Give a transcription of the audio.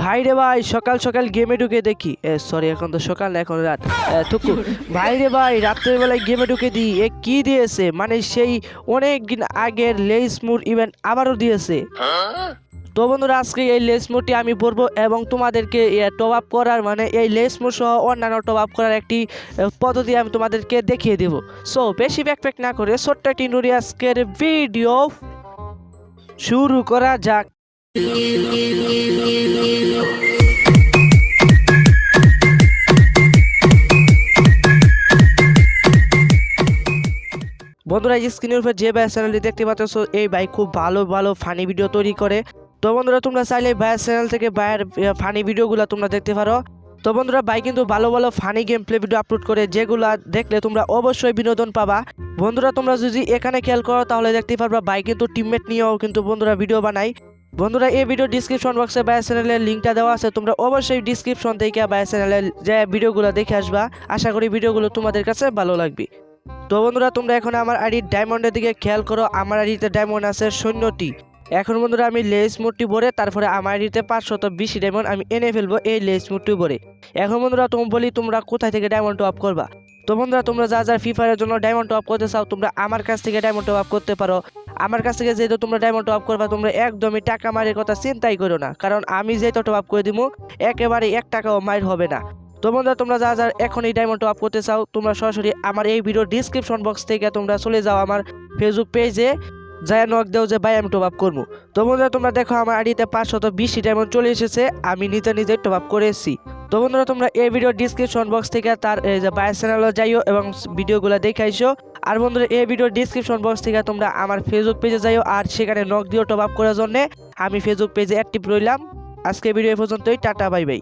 ভাই রে ভাই, সকাল সকাল গেমে ঢুকে দেখি। সরি এখন তো সকাল, এখন রাত। থুকু। ভাই রে ভাই, রাত্রের বেলায় গেমে ঢুকে দিই। এ, কি দিয়েছে? মানে সেই অনেক দিন আগের লেস মুড ইভেন্ট আবারও দিয়েছে। তো বন্ধুরা, আজকে এই লেস মোডটি আমি পড়ব এবং তোমাদেরকে টপ আপ করার মানে এই লেস মোড সহ অন্যান্য টপ আপ করার একটি পদ্ধতি আমি তোমাদেরকে দেখিয়ে দেবো। সো বেশি ব্যাকপ্যাক না করে ছোট্ট একটি নুরি আজকের ভিডিও শুরু করা যাক। বন্ধুরা, এই স্ক্রিনের উপর যে ভাইয়ের চ্যানেলটি দেখতে পাচ্ছ এই ভাই খুব ভালো ভালো ফানি ভিডিও তৈরি করে। তো বন্ধুরা, তোমরা চাইলে ভাইয়ের চ্যানেল থেকে ভাইয়ের ফানি ভিডিওগুলো তোমরা দেখতে পারো। তো বন্ধুরা ভাই কিন্তু ভালো ভালো funny game play video upload করে যেগুলা দেখলে তোমরা অবশ্যই বিনোদন পাবা। বন্ধুরা, তোমরা যদি এখানে খেয়াল করো, তাহলে দেখতে পারবা ভাই কিন্তু টিমমেট নিয়েও কিন্তু বন্ধুরা ভিডিও বানাই বন্ধুরা, এই ভিডিও ডিসক্রিপশন বক্সে ভাইয়ের চ্যানেলের লিঙ্কটা দেওয়া আছে, তোমরা অবশ্যই ডিসক্রিপশন থেকে ভাইয়ের চ্যানেলের যে ভিডিওগুলো দেখে আসবা। আশা করি ভিডিওগুলো তোমাদের কাছে ভালো লাগবে। তো বন্ধুরা, তোমরা এখন আমার আইডির ডায়মন্ডের দিকে খেয়াল করো। আমার আইডিতে ডায়মন্ড আছে শূন্যটি। এখন বন্ধুরা, আমি লেস মুডটি ভরে তারপরে আমার আইডিতে পাঁচশত বিশ ডায়মন্ড আমি এনে ফেলব এই লেস মুডটি ভরে। এখন বন্ধুরা তুমি বলি, তোমরা কোথায় থেকে ডায়মন্ড টপ করবা? তো বন্ধুরা, তোমরা যা যা ফ্রি ফায়ারের জন্য ডায়মন্ড টপ করতে চাও, তোমরা আমার কাছ থেকে ডায়মন্ড টপ করতে পারো। আমার কাছ থেকে যেহেতু তোমরা ডায়মন্ড টপ করবা, তোমরা একদমই টাকা মারের কথা চিন্তাই করো না। কারণ আমি যেহেতু টপ করে দিব একেবারে এক টাকাও মাইর হবে না। তো বন্ধুরা, তোমরা যা যা এখন এই ডায়মন্ড টপ করতে চাও, তোমরা সরাসরি আমার এই ভিডিও ডিসক্রিপশন বক্স থেকে তোমরা চলে যাও আমার ফেসবুক পেজে যায় নক দেও যে ভাই আমি টপ আপ করব। তো বন্ধুরা, তোমরা দেখো আমার আইডিতে পাঁচশত বিশটি ডায়মন্ড চলে এসেছে, আমি নিজে নিজে টপ আপ করেছি তো বন্ধুরা, তোমরা এই ভিডিও ডিসক্রিপশন বক্স থেকে তার, এই যে বায়ার চ্যানেলে যাইও এবং ভিডিওগুলো দেখে আইসো আর বন্ধুরা, এই ভিডিও ডিসক্রিপশন বক্স থেকে তোমরা আমার ফেসবুক পেজে যাইও আর সেখানে নক দিও টপ আপ করার জন্য। আমি ফেসবুক পেজে অ্যাক্টিভ রইলাম। আজকে ভিডিও পর্যন্তই, টাটা বাই বাই